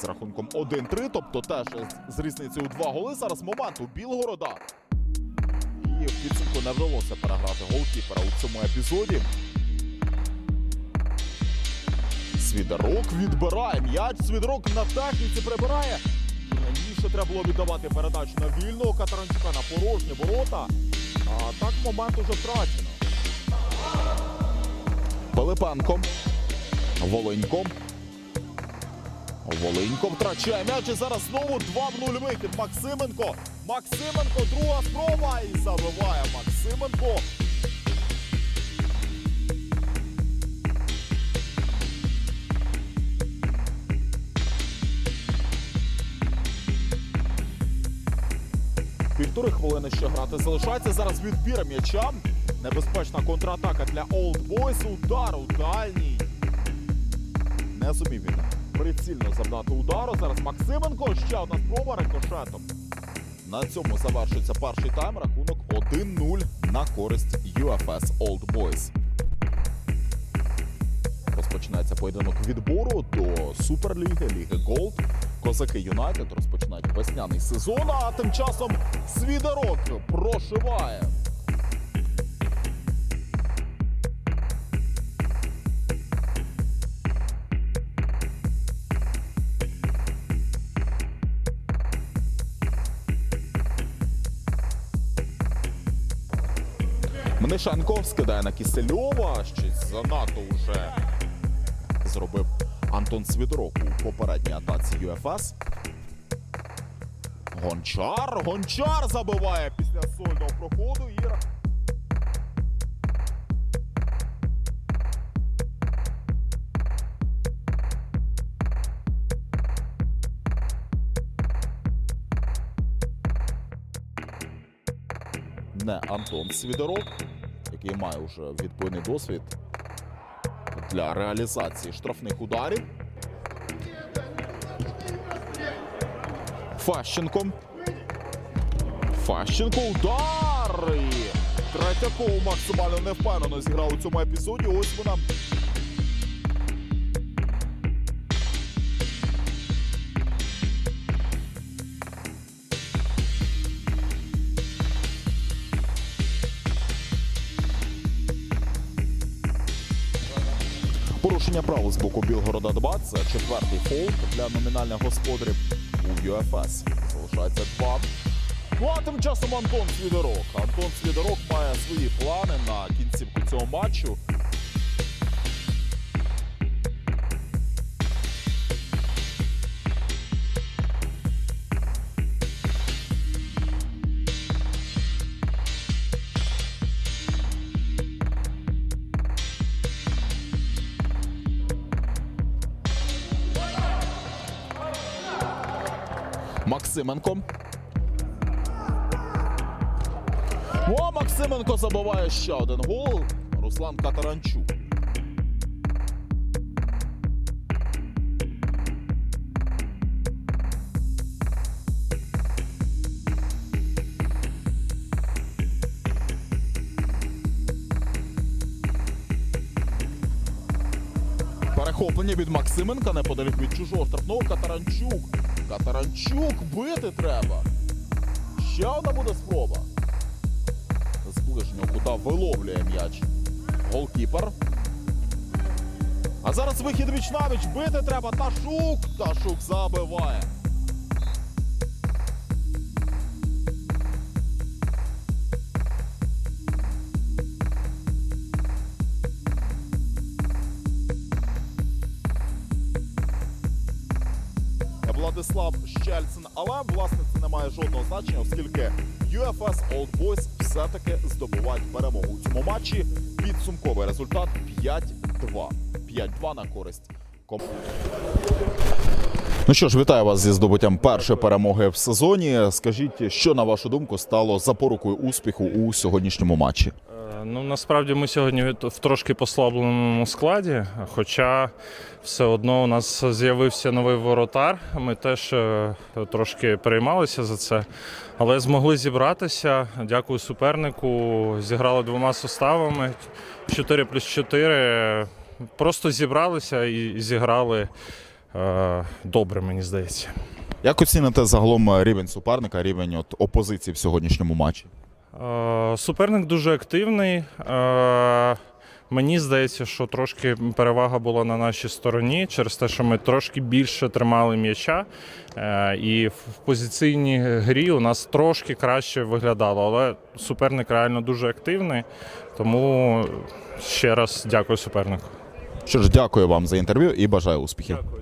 З рахунком 1-3, тобто теж з- різницею у два голи. Зараз момент у Білгорода. І в підсумку не вдалося переграти голкіпера у цьому епізоді. Свідорок відбирає м'яч. Свідорок на техніці прибирає. Раніше треба було віддавати передачу на вільного Катаранчука на порожні ворота. А так момент уже втрачено. Пилипенко. Волинько. Волинько втрачає м'яч і зараз знову 2 в 0 вихід. Максименко. Максименко, друга спроба і забиває Максименко. Півтори хвилини ще грати залишається. Зараз відбір м'яча. Небезпечна контратака для Boys. Удар у дальній. Не зумів він прицільно завдати удару. Зараз Максименко. Ще одна спроба рикошетом. На цьому завершується перший тайм. Рахунок 1-0 на користь UFS Old Boys. Розпочинається поєдинок відбору до Суперліги, Ліги Голд. Козаки Юнайтед розпочинають весняний сезон, а тим часом Свідорок прошиває. Мнишенко скидає на Кисельова. Щось занадто вже зробив Антон Свідорок у попередній атаці ЮФС. Гончар, Гончар забиває після сольного проходу і не Антон Свідорок, який має вже відповідний досвід для реалізації штрафних ударів. Фащенко. Фащенко удар! І Третьяков максимально невпевнено зіграв у цьому епізоді. Ось вона. Порушення правил з боку Білгорода 2 це четвертий фолк для номінальних господарів у ЮФС. Залишається два. Ну а тим часом Антон Свідорок. Антон Свідорок має свої плани на кінцівку цього матчу. Максименко. О, Максименко забиває ще один гол. Руслан Катаранчук. Перехоплення від Максименка неподалік від чужого штрафного Катаранчук. Катаранчук бити треба. Ще одна буде спроба. З ближнього кута виловлює м'яч. Голкіпер. А зараз вихід віч навіч. Бити треба. Ташук. Ташук забиває. Владислав Щельцин. Але власне це не має жодного значення, оскільки UFS Old Boys все-таки здобувають перемогу у цьому матчі. Підсумковий результат 5-2. 5-2 на користь команди. Ну що ж, вітаю вас зі здобуттям першої перемоги в сезоні. Скажіть, що на вашу думку стало запорукою успіху у сьогоднішньому матчі? Ну, насправді ми сьогодні в трошки послабленому складі, хоча все одно у нас з'явився новий воротар. Ми теж е, трошки переймалися за це, але змогли зібратися. Дякую супернику. Зіграли двома составами 4 плюс 4. Просто зібралися і зіграли е, добре, мені здається. Як оціните загалом рівень суперника, рівень от опозиції в сьогоднішньому матчі? Е, Суперник дуже активний. Е, Мені здається, що трошки перевага була на нашій стороні через те, що ми трошки більше тримали м'яча. Е, І в позиційній грі у нас трошки краще виглядало. Але суперник реально дуже активний. Тому ще раз дякую супернику. Що ж, дякую вам за інтерв'ю і бажаю успіхів. Дякую.